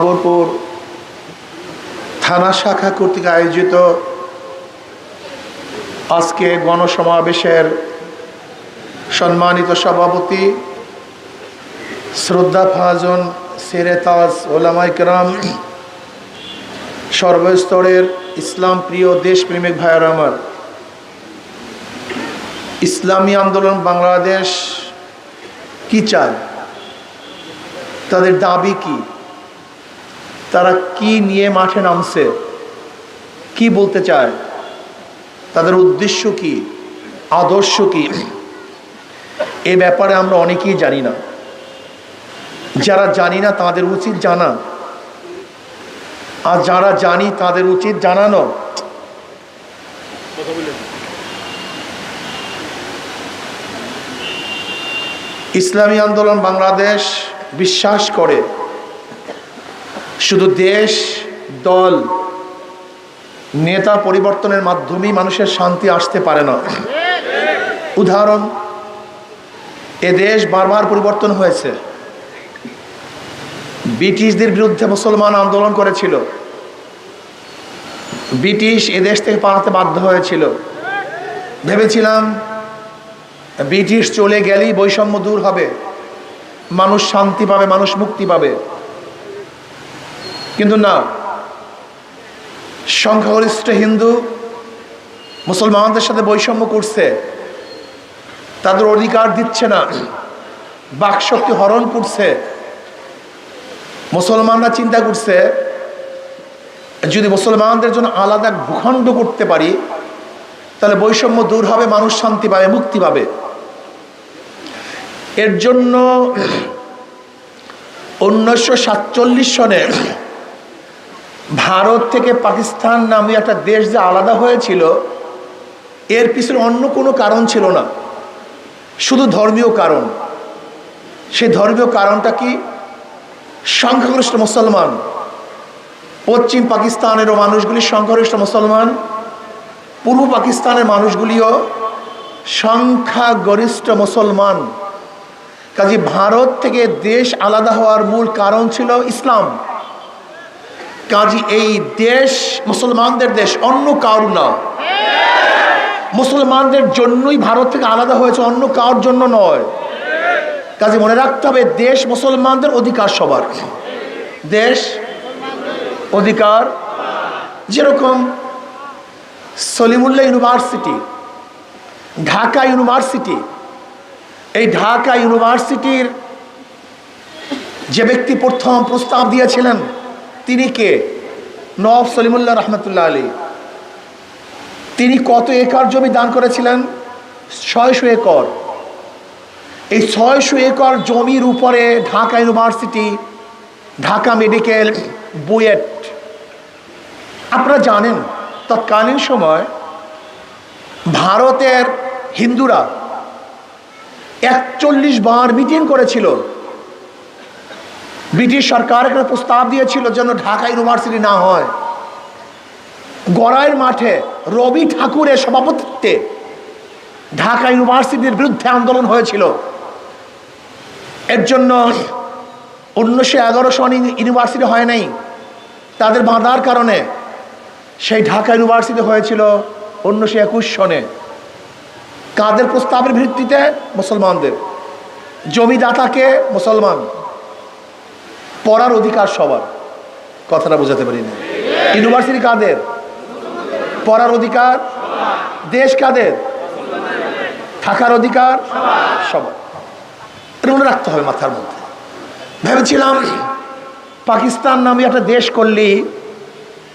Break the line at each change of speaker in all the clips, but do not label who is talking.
খবরপুর থানা শাখা কর্তৃক আয়োজিত আজকে গণসমাবেশের সম্মানিত সভাপতি শ্রদ্ধা ফাজন সেরেতাজ ওলামাইকরাম সর্বস্তরের ইসলাম প্রিয় দেশপ্রেমিক ভাইয়ার আমার। ইসলামী আন্দোলন বাংলাদেশ কি চায়? তাদের দাবি কি? তারা কি নিয়ে মাঠে নামছে? কি বলতে চায়? তাদের উদ্দেশ্য কি? আদর্শ কি? এ ব্যাপারে আমরা অনেকেই জানি না। যারা জানি না তাদের উচিত জানা। আর যারা জানি তাদের উচিত জানানো। ইসলামী আন্দোলন বাংলাদেশ বিশ্বাস করে। শুধু দেশ, দল, নেতা পরিবর্তনের মাধ্যমেই মানুষের শান্তি আসতে পারে না। উদাহরণ, এ দেশ বারবার পরিবর্তন হয়েছে। ব্রিটিশদের বিরুদ্ধে মুসলমান আন্দোলন করেছিল। ব্রিটিশ এদেশ থেকে পালাতে বাধ্য হয়েছিল। ভেবেছিলাম, ব্রিটিশ চলে গেলেই বৈষম্য দূর হবে। মানুষ শান্তি পাবে, মানুষ মুক্তি পাবে। কিন্তু না, সংখ্যাগরিষ্ঠ হিন্দু মুসলমানদের সাথে বৈষম্য করছে, তাদের অধিকার দিচ্ছে না, বাকশক্তি হরণ করছে, মুসলমানরা চিন্তা করছে, যদি মুসলমানদের জন্য আলাদা ভূখণ্ড করতে পারি, তাহলে বৈষম্য দূর হবে, মানুষ শান্তি পাবে, মুক্তি পাবে। এর জন্য উনিশশো সাতচল্লিশ সনে ভারত থেকে পাকিস্তান নামে একটা দেশ যে আলাদা হয়েছিল, এর পিছনে অন্য কোনো কারণ ছিল না। শুধু ধর্মীয় কারণ। সেই ধর্মীয় কারণটা কি? সংখ্যাগরিষ্ঠ মুসলমান। পশ্চিম পাকিস্তানেরও মানুষগুলি সংখ্যাগরিষ্ঠ মুসলমান, পূর্ব পাকিস্তানের মানুষগুলিও সংখ্যাগরিষ্ঠ মুসলমান। কাজে ভারত থেকে দেশ আলাদা হওয়ার মূল কারণ ছিল ইসলাম। কাজী, এই দেশ মুসলমানদের দেশ, অন্য কারু না। মুসলমানদের জন্যই ভারত থেকে আলাদা হয়েছে, অন্য কারোর জন্য নয়। কাজে, মনে রাখতে হবে, দেশ মুসলমানদের অধিকার সবার। দেশ অধিকার যেরকম সলিমুল্লাহ ইউনিভার্সিটি, ঢাকা ইউনিভার্সিটি, এই ঢাকা ইউনিভার্সিটির যে ব্যক্তি প্রথম প্রস্তাব দিয়েছিলেন তিনি কে? নব সলিমুল্লাহ রহমতুল্লাহ আলী তিনি কত একর জমি দান করেছিলেন? ছয়শো একর। এই ছয়শো একর জমির উপরে ঢাকা ইউনিভার্সিটি, ঢাকা মেডিকেল বুয়েট। আপনারা জানেন, তৎকালীন সময় ভারতের হিন্দুরা একচল্লিশ বার মিটিং করেছিল। ব্রিটিশ সরকার একটা প্রস্তাব দিয়েছিল যেন ঢাকা ইউনিভার্সিটি না হয়। গড়াইয়ের মাঠে রবি ঠাকুরের সভাপতিত্বে ঢাকা ইউনিভার্সিটির বিরুদ্ধে আন্দোলন হয়েছিল। এর জন্য উনিশশো এগারো সন ইউনিভার্সিটি হয় নাই। তাদের বাঁধার কারণে সেই ঢাকা ইউনিভার্সিটি হয়েছিল উনিশশো একুশ সনে। কাদের প্রস্তাবের ভিত্তিতে? মুসলমানদের। জমিদাতাকে মুসলমান। পড়ার অধিকার সবার। কথাটা বোঝাতে পারি না। ইউনিভার্সিটি কাদের? পড়ার অধিকার দেশ কাদের? থাকার অধিকার সবার। এটা মনে রাখতে হবে মাথার মধ্যে। ভেবেছিলাম পাকিস্তান নামে একটা দেশ করলেই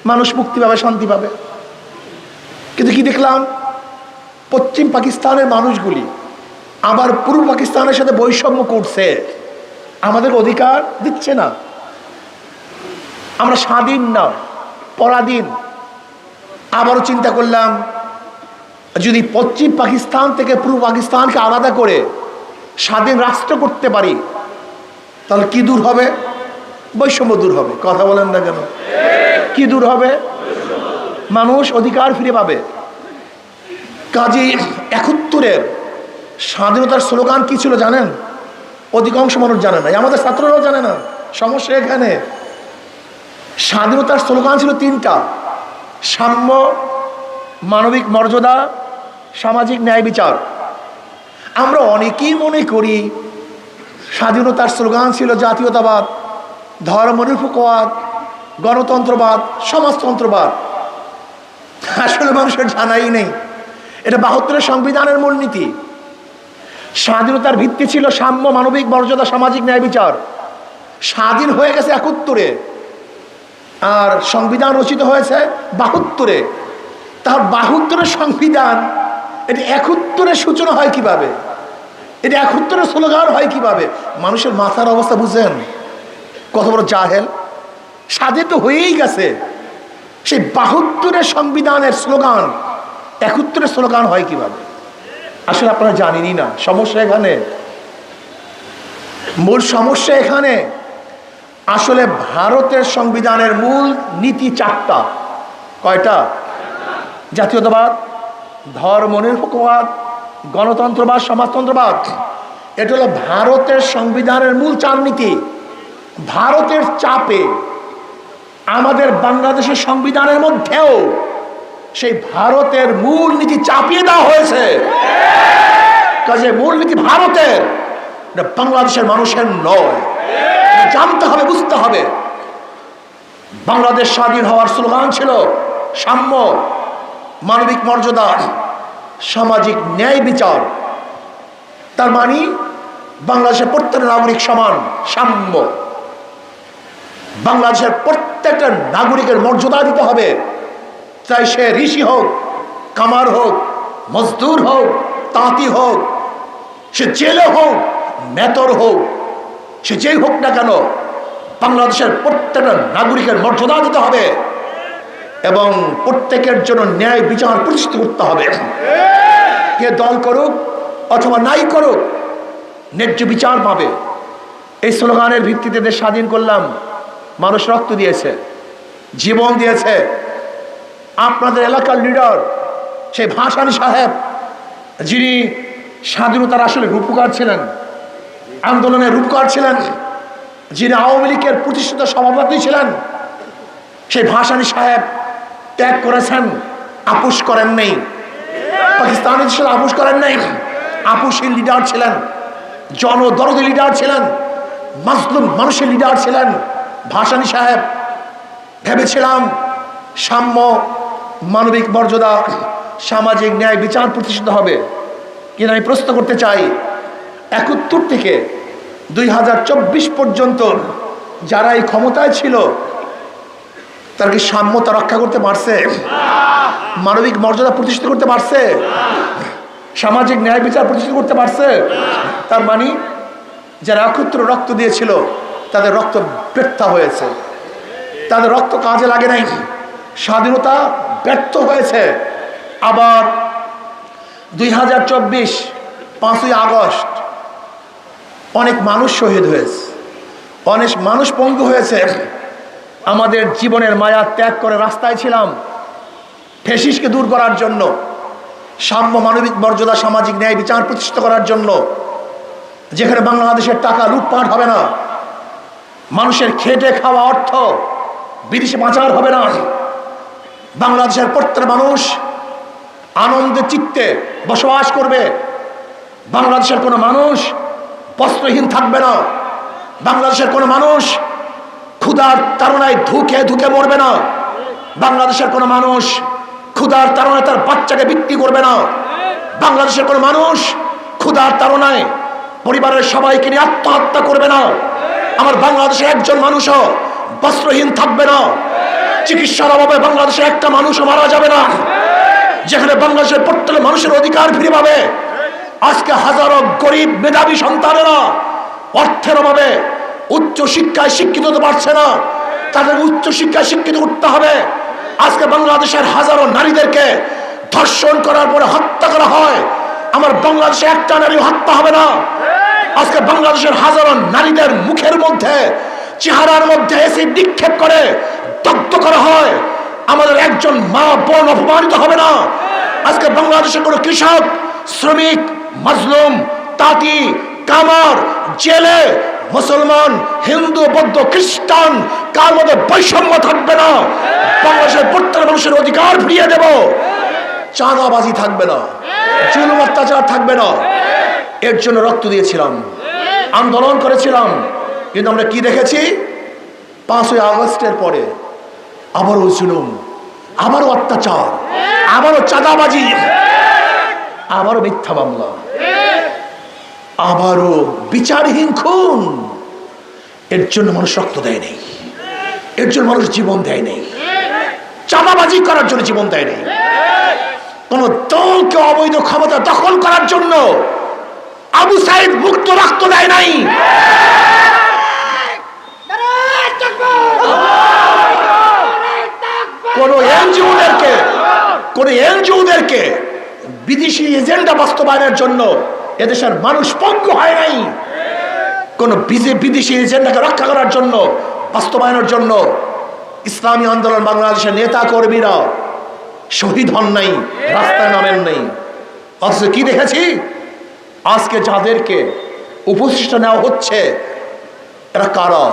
মানুষ মুক্তি পাবে, শান্তি পাবে। কিন্তু কি দেখলাম? পশ্চিম পাকিস্তানের মানুষগুলি আবার পূর্ব পাকিস্তানের সাথে বৈষম্য করছে। আমাদের অধিকার দিচ্ছে না। আমরা স্বাধীন না, পরাধীন। আবারও চিন্তা করলাম, যদি পশ্চিম পাকিস্তান থেকে পূর্ব পাকিস্তানকে আলাদা করে স্বাধীন রাষ্ট্র করতে পারি, তাহলে কি দূর হবে? বৈষম্য দূর হবে, কথা বলেন না কেন? কি দূর হবে? মানুষ অধিকার ফিরে পাবে। কাজী একাত্তরের স্বাধীনতার স্লোগান কি ছিল জানেন? অধিকাংশ মানুষ জানে না। আমাদের ছাত্ররাও জানে না। সমস্যা এখানে। স্বাধীনতার স্লোগান ছিল তিনটা। সাম্য, মানবিক মর্যাদা, সামাজিক ন্যায় বিচার। আমরা অনেকেই মনে করি স্বাধীনতার স্লোগান ছিল জাতীয়তাবাদ, ধর্মনিরপেক্ষবাদ, গণতন্ত্রবাদ, সমাজতন্ত্রবাদ। আসলে মানুষের জানাই নেই। এটা বাহাত্তরের সংবিধানের মূলনীতি। স্বাধীনতার ভিত্তি ছিল সাম্য মানবিক মর্যাদা সামাজিক ন্যায় বিচার। স্বাধীন হয়ে গেছে একাত্তরে। আর সংবিধান রচিত হয়েছে বাহাত্তরে। তার বাহাত্তরের সংবিধান, এটি একত্তরের সূচনা হয় কীভাবে? এটি একত্তরের স্লোগান হয় কীভাবে? মানুষের মাথার অবস্থা বুঝেন। কত বড় জাহেল। স্বাধীন তো হয়েই গেছে। সেই বাহাত্তরের সংবিধানের স্লোগান, একত্তরের স্লোগান হয় কীভাবে? আসলে আপনারা জানেনই না, সমস্যা এখানে। মূল সমস্যা এখানে, আসলে ভারতের সংবিধানের মূল নীতি চারটা। কয়টা? জাতীয়তাবাদ ধর্মনিরপেক্ষবাদ গণতন্ত্রবাদ, সমাজতন্ত্রবাদ। এটা হলো ভারতের সংবিধানের মূল চার নীতি। ভারতের চাপে আমাদের বাংলাদেশের সংবিধানের মধ্যেও সেই ভারতের মূল নীতি চাপিয়ে দেওয়া হয়েছে। কাজে মূল নীতি ভারতের বাংলাদেশের মানুষের নয়। জানতে হবে, বুঝতে হবে। বাংলাদেশ স্বাধীন হওয়ার স্লোগান ছিল, সাম্য, মানবিক মর্যাদা, সামাজিক ন্যায় বিচার। তার মানে বাংলাদেশের প্রত্যেক নাগরিক সমান, সাম্য। বাংলাদেশের প্রত্যেকটা নাগরিকের মর্যাদা দিতে হবে। চাই সে ঋষি হোক, কামার হোক, মজদুর হোক, তাঁতি হোক, সে জেলে হোক, মেতর হোক, সে যেই হোক না কেন, বাংলাদেশের প্রত্যেকটা নাগরিকের মর্যাদা দিতে হবে এবং প্রত্যেকের জন্য ন্যায় বিচার প্রতিষ্ঠিত করতে হবে। কে দল করুক অথবা নাই করুক, ন্যায্য বিচার পাবে। এই স্লোগানের ভিত্তিতে দেশ স্বাধীন করলাম, মানুষ রক্ত দিয়েছে, জীবন দিয়েছে আপনাদের এলাকার লিডার সেই ভাসানী সাহেব, যিনি স্বাধীনতার আসলে রূপকার ছিলেন, আন্দোলনের রূপকার ছিলেন, যিনি আওয়ামী লীগের প্রতিষ্ঠিত সভাপতি ছিলেন, সেই ভাসানী সাহেব ত্যাগ করেছেন আপুস করেন নেই। পাকিস্তানের সাথে আপুস করেন নাই। আপুসীর লিডার ছিলেন, জনদরদি লিডার ছিলেন, মাজলুম মানুষের লিডার ছিলেন। ভাসানী সাহেব, ভেবেছিলাম সাম্য মানবিক মর্যাদা, সামাজিক ন্যায় বিচার প্রতিষ্ঠিত হবে। কিন্তু আমি প্রশ্ন করতে চাই, একাত্তর থেকে দুই হাজার চব্বিশ পর্যন্ত যারা এই ক্ষমতায় ছিল, তারা কি সাম্যতা রক্ষা করতে পারছে? মানবিক মর্যাদা প্রতিষ্ঠিত করতে পারছে? সামাজিক ন্যায় বিচার প্রতিষ্ঠিত করতে পারছে? তার মানে যারা একত্র রক্ত দিয়েছিল, তাদের রক্ত ব্যর্থ হয়েছে। তাদের রক্ত কাজে লাগে নাই। স্বাধীনতা ব্যর্থ হয়েছে। আবার দুই হাজার চব্বিশ পাঁচই আগস্ট অনেক মানুষ শহীদ হয়েছে। অনেক মানুষ পঙ্গু হয়েছে। আমাদের জীবনের মায়া ত্যাগ করে রাস্তায় ছিলাম ফেসিসকে দূর করার জন্য, সাম্য মানবিক মর্যাদা, সামাজিক ন্যায় বিচার প্রতিষ্ঠিত করার জন্য, যেখানে বাংলাদেশের টাকা লুটপাট হবে না, মানুষের খেটে খাওয়া অর্থ বিদেশে পাচার হবে না। বাংলাদেশের প্রত্যেক মানুষ আনন্দে, চিত্তে বসবাস করবে। বাংলাদেশের কোনো মানুষ বস্ত্রহীন থাকবে না। বাংলাদেশের কোনো মানুষ ক্ষুধার তাড়নায় ধুকে ধুকে মরবে না। বাংলাদেশের কোনো মানুষ ক্ষুধার তাড়নায় তার বাচ্চাকে বিক্রি করবে না। বাংলাদেশের কোনো মানুষ ক্ষুধার তাড়নায় পরিবারের সবাইকে নিয়ে আত্মহত্যা করবে না। আমার বাংলাদেশে একজন মানুষও বস্ত্রহীন থাকবে না। চিকিৎসার অভাবে বাংলাদেশে একটা মানুষও মারা যাবে না। যেখানে বাংলাদেশের প্রত্যেক মানুষের অধিকার ফিরে পাবে। আজকে হাজারো গরিব মেধাবী সন্তানেরা অর্থের অভাবে উচ্চ শিক্ষায় শিক্ষিত হতে পারছে না। তাদের উচ্চ শিক্ষায় শিক্ষিত করতে হবে। আজকে বাংলাদেশের হাজারো নারীদেরকে ধর্ষণ করার পরে হত্যা করা হয়। আমার বাংলাদেশে একটা নারী হত্যা হবে না। আজকে বাংলাদেশের হাজারো নারীদের মুখের মধ্যে, চেহারার মধ্যে এসে নিক্ষেপ করে। দগ্ধ করা হয়, আমাদের একজন মা বোন অপমানিত হবে না। আজকে বাংলাদেশের কোনো কৃষক, শ্রমিক, মাজলুম, তাঁতি, কামার, জেলে, মুসলমান, হিন্দু, বৌদ্ধ, খ্রিস্টান, কার মধ্যে বৈষম্য থাকবে না? বাংলাদেশের প্রত্যেক মানুষের অধিকার ফিরিয়ে দেব। চাঁদাবাজি থাকবে না। জুলুম, অত্যাচার থাকবে না। এর জন্য রক্ত দিয়েছিলাম। আন্দোলন করেছিলাম। কিন্তু আমরা কি দেখেছি? পাঁচই আগস্টের পরে আবারও জুলুম, আবারও অত্যাচার, আবারও চাঁদাবাজি, আবারও মিথ্যা মামলা, আবারও বিচারহীন খুন। এর জন্য মানুষ রক্ত দেয় নেই, এর জন্য মানুষ জীবন দেয় নেই, চাঁদাবাজি করার জন্য জীবন দেয় নেই। কোন দলকে অবৈধ ক্ষমতা দখল করার জন্য আবু সাহেব মুক্ত রক্ত দেয় নাই। কোন এনজিওদেরকে কোন এনজিওদেরকে বিদেশি এজেন্ডা বাস্তবায়নের জন্য এদেশের মানুষ পঙ্গ হয় নাই। কোন বিদেশি এজেন্ডাকে রক্ষা করার জন্য, বাস্তবায়নের জন্য ইসলামী আন্দোলন বাংলাদেশের নেতা কর্মীরা শহীদ হন নাই, রাস্তায় নামেন নেই। অথচ কি দেখেছি? আজকে যাদেরকে উপশিষ্ট নেওয়া হচ্ছে, এরা কারা?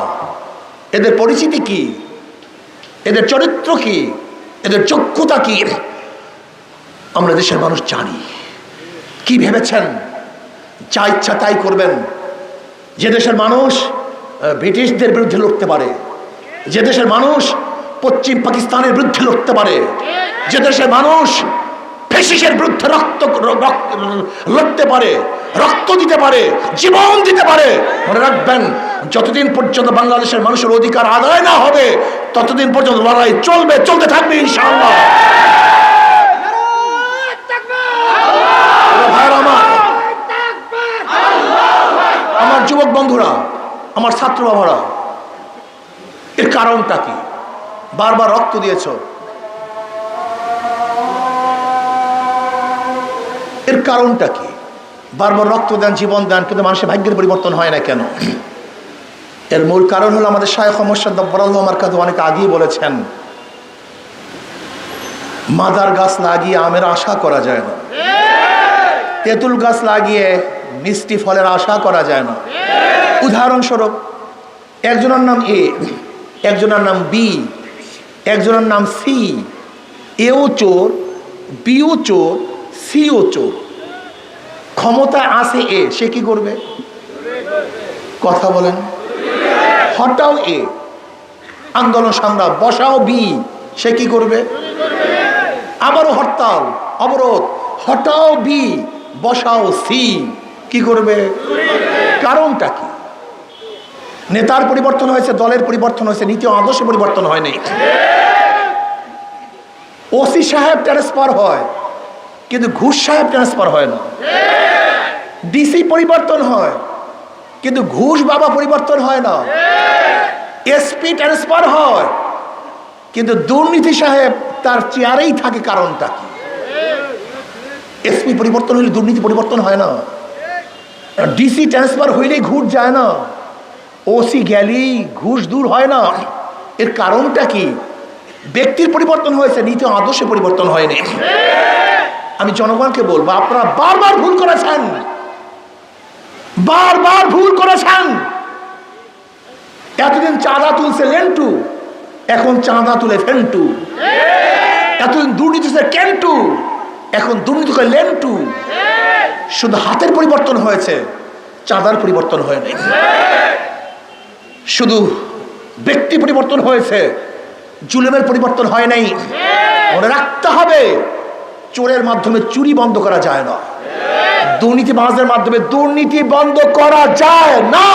এদের পরিচিতি কি? এদের চরিত্র কি? এদের যোগ্যতা কি? আমরা দেশের মানুষ জানি। কি ভেবেছেন? যা ইচ্ছা তাই করবেন। যে দেশের মানুষ ব্রিটিশদের বিরুদ্ধে লড়তে পারে। যে দেশের মানুষ, পশ্চিম পাকিস্তানের বিরুদ্ধে লড়তে পারে। যে দেশের মানুষ, ফেসিসের বিরুদ্ধে রক্ত- লড়তে পারে, রক্ত দিতে পারে, জীবন দিতে পারে। মনে রাখবেন যতদিন পর্যন্ত বাংলাদেশের মানুষের অধিকার আদায় না হবে, ততদিন পর্যন্ত লড়াই চলবে, চলতে থাকবে, ইনশাআল্লাহ। আমার যুবক বন্ধুরা, আমার ছাত্র বাবারা, এর কারণটা কি? বারবার রক্ত দিয়েছ। এর কারণটা কি? বারবার রক্ত দেন, জীবন দেন, কিন্তু মানুষের ভাগ্যের পরিবর্তন হয় না কেন? এর মূল কারণ হলো আমাদের শায়খ মোর্শাদ আমার কাছে অনেক আগেই বলেছেন মাদার গাছ লাগিয়ে আমের আশা করা যায় না। তেঁতুল গাছ লাগিয়ে মিষ্টি ফলের আশা করা যায় না। উদাহরণস্বরূপ, একজনের নাম এ, একজনের নাম বি, একজনের নাম সি, এও চোর, বিও চোর, সিও চোর। ক্ষমতা আছে এ, সে কি করবে? কথা বলেন। হটাও এ। আন্দোলন সংগ্রাম বসাও বি। সে কি করবে? আবারও হরতাল, অবরোধ, হটাও বি, বসাও সি। কি করবে? কারণটা কি? নেতার পরিবর্তন হয়েছে, দলের পরিবর্তন হয়েছে নীতি আদর্শ পরিবর্তন হয় হয়নি ওসি সাহেব ট্রান্সফার হয়, কিন্তু ঘুষ সাহেব ট্রান্সফার হয় না। ডিসি পরিবর্তন হয় কিন্তু ঘুষ বাবা পরিবর্তন হয় না। এসপি ট্রান্সফার হয়। কিন্তু দুর্নীতি সাহেব তার চেয়ারেই থাকে কারণটা কি? এসপি পরিবর্তন হলে দুর্নীতি পরিবর্তন হয় না। ডিসি ট্রান্সফার হইলেই ঘুষ যায় না। ওসি গেলেই ঘুষ দূর হয় না। এর কারণটা কি? ব্যক্তির পরিবর্তন হয়েছে, নীতি আদর্শে পরিবর্তন হয়নি। আমি জনগণকে বলব, আপনারা বারবার ভুল করেছেন। বারবার ভুল করেছেন। এতদিন চাঁদা তুলছে লেন্টু, এখন চাঁদা তুলে ফেন্টু। এতদিন দুর্নীতি কেন্টু, এখন দুর্নীতি করে লেন্টু। শুধু হাতের পরিবর্তন হয়েছে, চাঁদার পরিবর্তন হয়নি শুধু ব্যক্তি পরিবর্তন হয়েছে, জুলেমের পরিবর্তন হয় নাই। মনে রাখতে হবে, চোরের মাধ্যমে চুরি বন্ধ করা যায় না। দুর্নীতিবাজদের মাধ্যমে দুর্নীতি বন্ধ করা যায় না।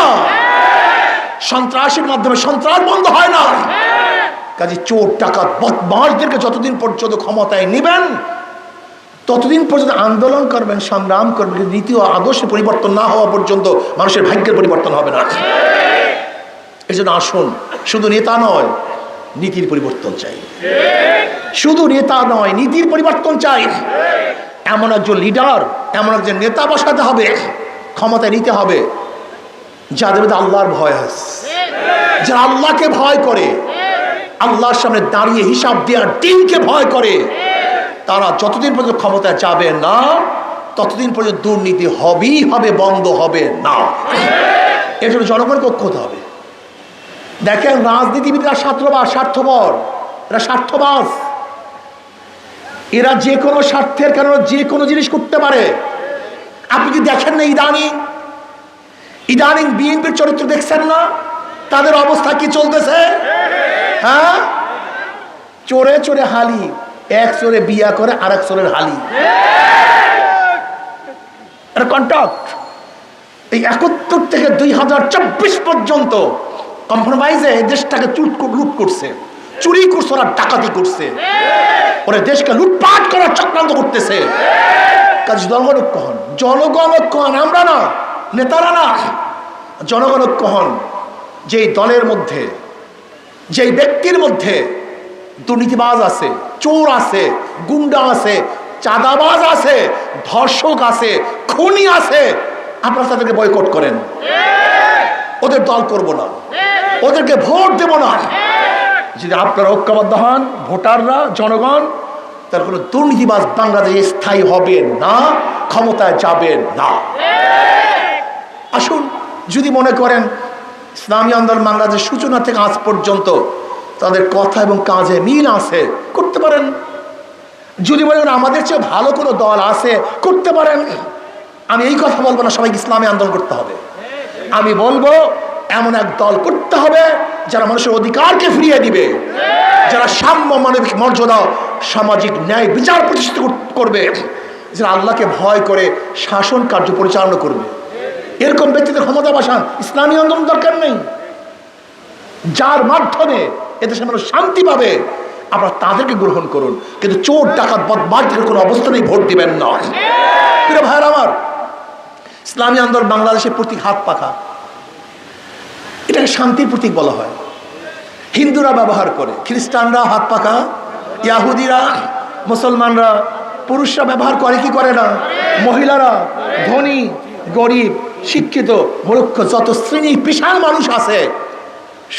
সন্ত্রাসের মাধ্যমে সন্ত্রাস বন্ধ হয় না। কাজে চোর টাকা বদমাসদেরকে যতদিন পর্যন্ত ক্ষমতায় নেবেন, ততদিন পর্যন্ত আন্দোলন করবেন, সংগ্রাম করবেন নীতি ও আদর্শে পরিবর্তন না হওয়া পর্যন্ত মানুষের ভাগ্যের পরিবর্তন হবে না। এই জন্য আসুন, শুধু নেতা নয়, নীতির পরিবর্তন চাই। শুধু নেতা নয়, নীতির পরিবর্তন চাই। এমন একজন লিডার, এমন একজন নেতা বসাতে হবে ক্ষমতায় নিতে হবে যাদের মধ্যে আল্লাহর ভয় আছে। যারা আল্লাহকে ভয় করে, আল্লাহর সামনে দাঁড়িয়ে হিসাব দেওয়ার দিনকে ভয় করে, তারা যতদিন পর্যন্ত ক্ষমতায় যাবে না, ততদিন পর্যন্ত দুর্নীতি হবেই হবে, বন্ধ হবে না। এর জন্য জনগণকে হবে। দেখেন রাজনীতিবিদরা স্বার্থবাস স্বার্থপর। এরা স্বার্থবাস এরা যে কোনো স্বার্থের কারণে যে কোনো জিনিস করতে পারে। আপনি কি দেখেন না ইদানিং? ইদানিং বিএনপির চরিত্র দেখছেন না? তাদের অবস্থা কি চলতেছে? হ্যাঁ? চোরে চোরে হালি, এক চোরে বিয়া করে আর এক চোরের হালি। এটা কন্ট্যাক্ট এই একাত্তর থেকে দুই হাজার চব্বিশ পর্যন্ত কম্প্রোমাইজে দেশটাকে চুট লুট করছে। চুরি করছে, ওরা ডাকাতি করছে। ওরা দেশকে লুটপাট করার চক্রান্ত করতেছে। কাজ জনগণ ঐক্য হন। জনগণ আমরা না, নেতারা না। জনগণ ঐক্য হন। যেই দলের মধ্যে, যেই ব্যক্তির মধ্যে দুর্নীতিবাজ আছে, চোর আছে, গুন্ডা আছে, চাঁদাবাজ আছে, ধর্ষক আছে, খুনি আছে, আপনারা তাদেরকে বয়কট করেন। ওদের দল করব না। ওদেরকে ভোট দেব না। যদি আপনারা ঐক্যবদ্ধ হন, ভোটাররা, জনগণ, তার কোনো দুর্নীতিবাজ বাংলাদেশে স্থায়ী হবে না, ক্ষমতায় যাবে না। আসুন, যদি মনে করেন ইসলামী আন্দোলন বাংলাদেশের সূচনা থেকে আজ পর্যন্ত তাদের কথা এবং কাজে মিল আছে, করতে পারেন। যদি মনে করেন আমাদের চেয়ে ভালো কোনো দল আছে, করতে পারেন। আমি এই কথা বলব না, সবাইকে ইসলামী আন্দোলন করতে হবে। আমি বলব এমন এক দল করতে হবে যারা মানুষের অধিকারকে ফিরিয়ে দিবে। যারা সাম্য মানবিক মর্যাদা, সামাজিক ন্যায় বিচার প্রতিষ্ঠিত করবে, যারা আল্লাহকে ভয় করে শাসন কার্য পরিচালনা করবে। এরকম ব্যক্তিদের ক্ষমতা বাসান। ইসলামী আন্দোলন দরকার নেই। যার মাধ্যমে এদেশের মানুষ শান্তি পাবে, আপনারা তাদেরকে গ্রহণ করুন। কিন্তু চোর, ডাকাত বদমাশদের কোনো অবস্থাতেই ভোট দিবেন না। ভাইয়ের আমার, ইসলামী আন্দোলন বাংলাদেশের প্রতি হাত পাখা। এটাকে শান্তির প্রতীক বলা হয়। হিন্দুরা ব্যবহার করে, খ্রিস্টানরা হাত পাখা ইয়াহুদিরা, মুসলমানরা, পুরুষরা ব্যবহার করে, কি করে না? মহিলারা, ধনী, গরিব, শিক্ষিত, মূর্খ, যত শ্রেণি বিশাল মানুষ আছে,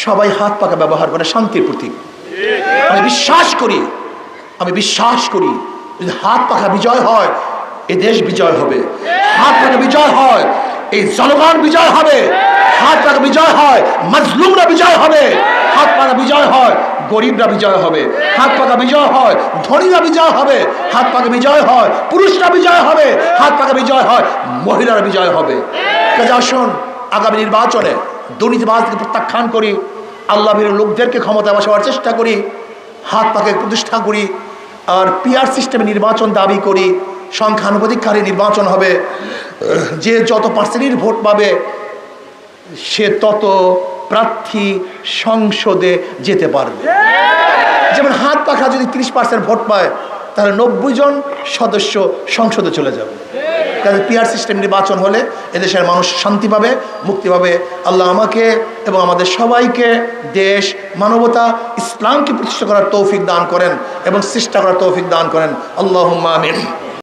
সবাই হাত পাকা ব্যবহার করে, শান্তির প্রতীক। আমি বিশ্বাস করি, আমি বিশ্বাস করি, যদি হাত পাখা বিজয় হয়, এ দেশ বিজয় হবে। হাত পাখা বিজয় হয়, এই জনগণ বিজয় হবে। হাত পাখা বিজয় হয়, মজলুমরা বিজয় হবে। হাত পাখা বিজয় হয়, গরিবরা বিজয় হবে। হাত পাখা বিজয় হয়, ধনীরা বিজয় হবে। হাত পাখা বিজয় হয়, পুরুষরা বিজয় হবে। হাত পাখা বিজয় হয়, মহিলারা বিজয় হবে। কাজে আসুন, আগামী নির্বাচনে দুর্নীতিবাজকে প্রত্যাখ্যান করি আল্লাহ লোকদেরকে ক্ষমতা বসাবার চেষ্টা করি, হাত পাকে প্রতিষ্ঠা করি, আর পিআর সিস্টেমে নির্বাচন দাবি করি সংখ্যানুপাতিকহারে নির্বাচন হবে। যে যত পার্সেন্টের ভোট পাবে সে তত প্রার্থী সংসদে যেতে পারবে। যেমন হাত পাখা যদি তিরিশ পার্সেন্ট ভোট পায়, তাহলে নব্বই জন সদস্য সংসদে চলে যাবে। কাজে পিআর সিস্টেম নির্বাচন হলে এদেশের মানুষ শান্তি পাবে, মুক্তি পাবে। আল্লাহ আমাকে এবং আমাদের সবাইকে দেশ, মানবতা, ইসলামকে প্রতিষ্ঠা করার তৌফিক দান করেন এবং চেষ্টা করার তৌফিক দান করেন। আল্লাহ আমিন।